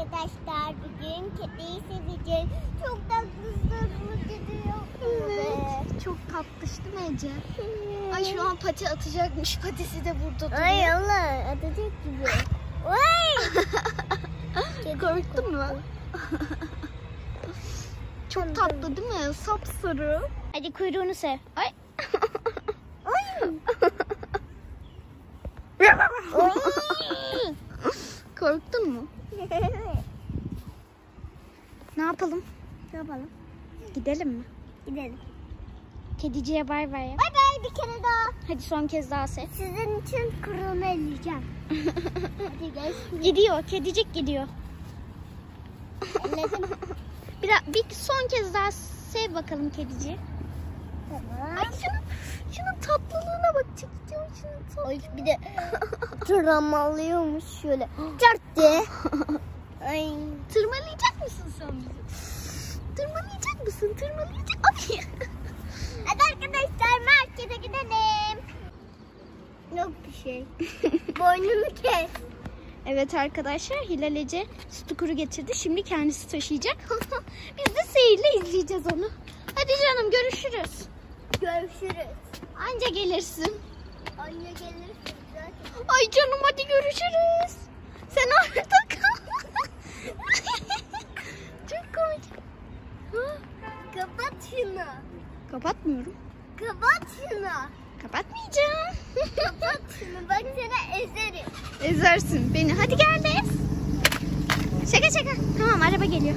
arkadaşlar. Bugün kediyi seveceğiz. Çok tatlısınız gidiyor. Evet. Çok tatlış değil mi Ece? Ay şu an pati atacakmış. Patisi de burada duruyor. Ay Allah atacak gibi. Ay. Korktun mu? Çok tatlı değil mi? Sapsarı. Hadi kuyruğunu sev. Ay. Ay. Korktun mu? Ne yapalım? ne yapalım? Gidelim mi? Gidelim. Kediciye bay bay ya. Bay bay bir kere daha. Hadi son kez daha sev. Sizin için kuyruğunu elleyeceğim. Hadi gel. Gidiyor. Kedicik gidiyor. Bir, daha, bir son kez daha sev bakalım kediciyi. Tamam. Ay şunun, şunun tatlılığına bak. Ay bir de tırmalıyormuş şöyle. Çart diye. Ay. Tırmalayacak mısın sen bizi? Tırmalayacak mısın? Tırmalayacak. Ay. Hadi arkadaşlar markete gidelim. Yok bir şey. Boynunu kes. Evet arkadaşlar Hilal Ece sütü kuru getirdi. Şimdi kendisi taşıyacak. Biz de seyirle izleyeceğiz onu. Hadi canım görüşürüz. Görüşürüz. Anca gelirsin. Anne gelirsin zaten. Ay canım hadi görüşürüz. Sen orada kal. Çok komik. Ha, Kapat şunu. Kapatmıyorum. Kapat şunu. Kapatmayacağım. Kapat şunu. Bak seni ezerim. Ezersin beni. Hadi gel ez. Şaka şaka. Tamam araba geliyor.